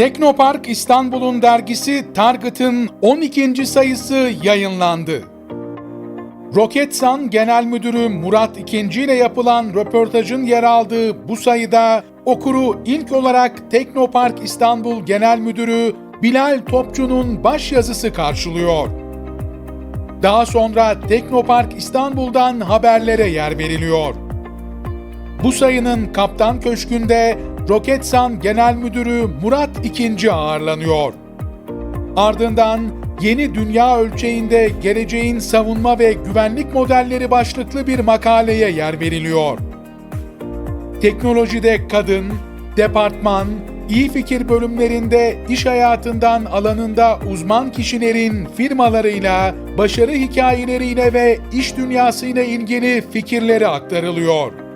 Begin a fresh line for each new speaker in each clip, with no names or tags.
Teknopark İstanbul'un dergisi Target'ın 12. sayısı yayınlandı. Roketsan Genel Müdürü Murat İkinci ile yapılan röportajın yer aldığı bu sayıda okuru ilk olarak Teknopark İstanbul Genel Müdürü Bilal Topçu'nun başyazısı karşılıyor. Daha sonra Teknopark İstanbul'dan haberlere yer veriliyor. Bu sayının Kaptan Köşkü'nde Roketsan Genel Müdürü Murat İkinci ağırlanıyor. Ardından Yeni Dünya Ölçeğinde Geleceğin Savunma ve Güvenlik Modelleri başlıklı bir makaleye yer veriliyor. Teknolojide kadın, departman, iyi fikir bölümlerinde iş hayatından alanında uzman kişilerin firmalarıyla, başarı hikayeleriyle ve iş dünyasıyla ilgili fikirleri aktarılıyor.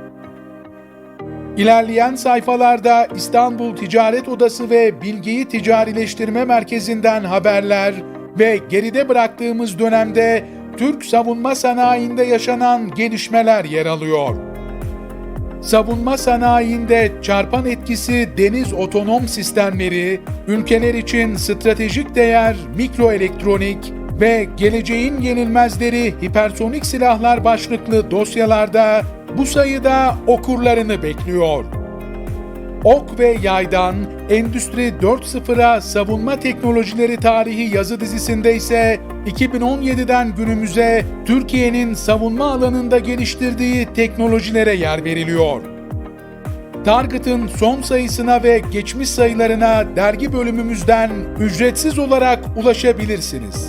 İlerleyen sayfalarda İstanbul Ticaret Odası ve Bilgiyi Ticarileştirme Merkezi'nden haberler ve geride bıraktığımız dönemde Türk savunma sanayinde yaşanan gelişmeler yer alıyor. Savunma sanayinde çarpan etkisi deniz otonom sistemleri, ülkeler için stratejik değer mikroelektronik ve geleceğin yenilmezleri hipersonik silahlar başlıklı dosyalarda bu sayıda okurlarını bekliyor. Ok ve Yaydan Endüstri 4.0'a savunma teknolojileri tarihi yazı dizisinde ise 2017'den günümüze Türkiye'nin savunma alanında geliştirdiği teknolojilere yer veriliyor. Target'ın son sayısına ve geçmiş sayılarına dergi bölümümüzden ücretsiz olarak ulaşabilirsiniz.